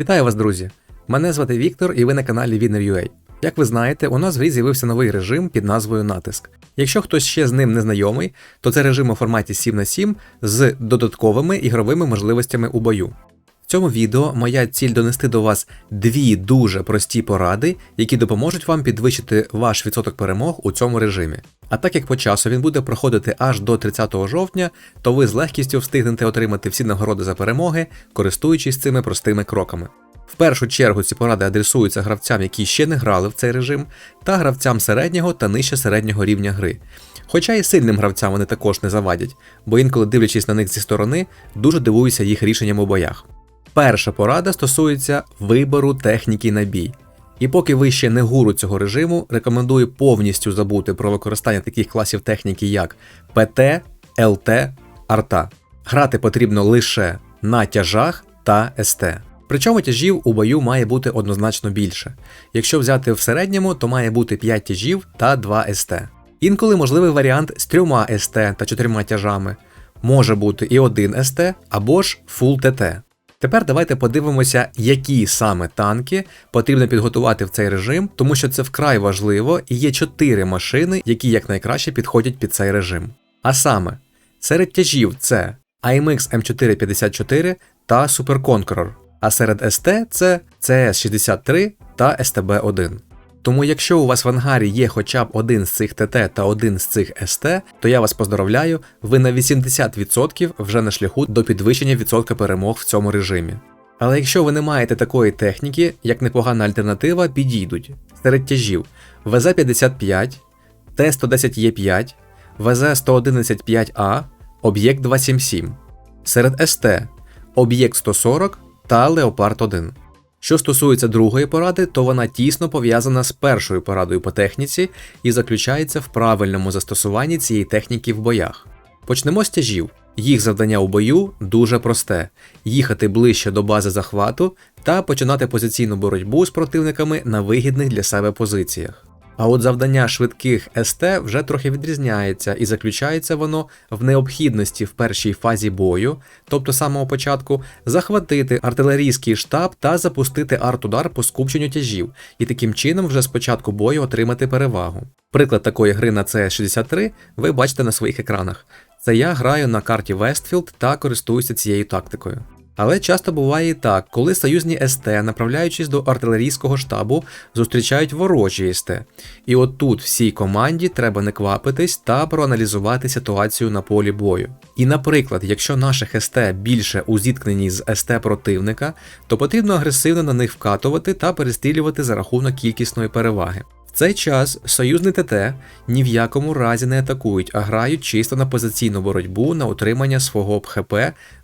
Вітаю вас, друзі! Мене звати Віктор і ви на каналі Winner.ua. Як ви знаєте, у нас в грі з'явився новий режим під назвою Натиск. Якщо хтось ще з ним не знайомий, то це режим у форматі 7 на 7 з додатковими ігровими можливостями у бою. Цьому відео моя ціль донести до вас дві дуже прості поради, які допоможуть вам підвищити ваш відсоток перемог у цьому режимі. А так як по часу він буде проходити аж до 30 жовтня, то ви з легкістю встигнете отримати всі нагороди за перемоги, користуючись цими простими кроками. В першу чергу ці поради адресуються гравцям, які ще не грали в цей режим, та гравцям середнього та нижче середнього рівня гри. Хоча і сильним гравцям вони також не завадять, бо інколи дивлячись на них зі сторони, дуже дивуюся їх рішенням у боях. Перша порада стосується вибору техніки на бій. І поки ви ще не гуру цього режиму, рекомендую повністю забути про використання таких класів техніки, як ПТ, ЛТ, Арта. Грати потрібно лише на тяжах та СТ. Причому тяжів у бою має бути однозначно більше. Якщо взяти в середньому, то має бути 5 тяжів та 2 СТ. Інколи можливий варіант з 3 СТ та 4 тяжами. Може бути і 1 СТ або ж Full ТТ. Тепер давайте подивимося, які саме танки потрібно підготувати в цей режим, тому що це вкрай важливо і є 4 машини, які якнайкраще підходять під цей режим. А саме, серед тяжів це AMX M454 та Super Conqueror, а серед ST це CS63 та STB1. Тому якщо у вас в ангарі є хоча б один з цих ТТ та один з цих СТ, то я вас поздоровляю, ви на 80% вже на шляху до підвищення відсотка перемог в цьому режимі. Але якщо ви не маєте такої техніки, як непогана альтернатива, підійдуть серед тяжів ВЗ-55, Т-110Е5, ВЗ-111-5А, Об'єкт 277, серед СТ Об'єкт 140 та Леопард 1. Що стосується другої поради, то вона тісно пов'язана з першою порадою по техніці і заключається в правильному застосуванні цієї техніки в боях. Почнемо з тяжів. Їх завдання у бою дуже просте: їхати ближче до бази захвату та починати позиційну боротьбу з противниками на вигідних для себе позиціях. А от завдання швидких СТ вже трохи відрізняється, і заключається воно в необхідності в першій фазі бою, тобто самого початку, захватити артилерійський штаб та запустити арт-удар по скупченню тяжів, і таким чином вже з початку бою отримати перевагу. Приклад такої гри на CS63 ви бачите на своїх екранах. Це я граю на карті Вестфілд та користуюся цією тактикою. Але часто буває і так, коли союзні СТ, направляючись до артилерійського штабу, зустрічають ворожі СТ. І от тут всій команді треба не квапитись та проаналізувати ситуацію на полі бою. І, наприклад, якщо наших СТ більше у зіткненні з СТ противника, то потрібно агресивно на них вкатувати та перестрілювати за рахунок кількісної переваги. В цей час союзні ТТ ні в якому разі не атакують, а грають чисто на позиційну боротьбу на утримання свого ПХП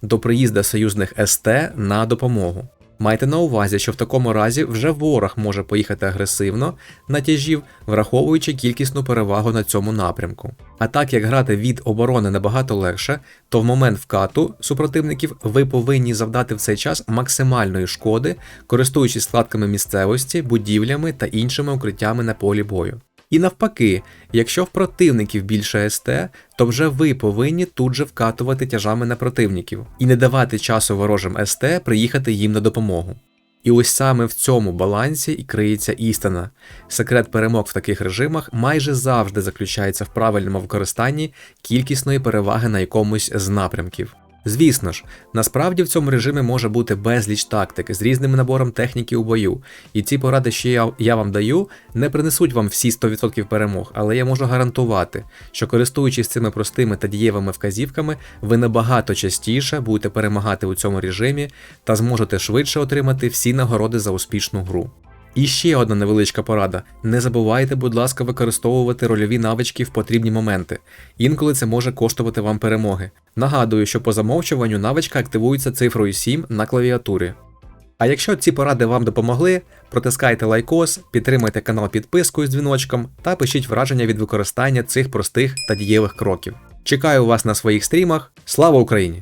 до приїзда союзних СТ на допомогу. Майте на увазі, що в такому разі вже ворог може поїхати агресивно на тяжів, враховуючи кількісну перевагу на цьому напрямку. А так як грати від оборони набагато легше, то в момент вкату супротивників ви повинні завдати в цей час максимальної шкоди, користуючись складками місцевості, будівлями та іншими укриттями на полі бою. І навпаки, якщо в противників більше СТ, то вже ви повинні тут же вкатувати тяжами на противників і не давати часу ворожим СТ приїхати їм на допомогу. І ось саме в цьому балансі і криється істина. Секрет перемог в таких режимах майже завжди заключається в правильному використанні кількісної переваги на якомусь з напрямків. Звісно ж, насправді в цьому режимі може бути безліч тактик з різним набором техніки у бою, і ці поради, що я, я вам даю, не принесуть вам всі 100% перемог, але я можу гарантувати, що користуючись цими простими та дієвими вказівками, ви набагато частіше будете перемагати у цьому режимі та зможете швидше отримати всі нагороди за успішну гру. І ще одна невеличка порада: не забувайте, будь ласка, використовувати рольові навички в потрібні моменти. Інколи це може коштувати вам перемоги. Нагадую, що по замовчуванню навичка активується цифрою 7 на клавіатурі. А якщо ці поради вам допомогли, протискайте лайкос, підтримайте канал підпискою з дзвіночком та пишіть враження від використання цих простих та дієвих кроків. Чекаю вас на своїх стрімах. Слава Україні!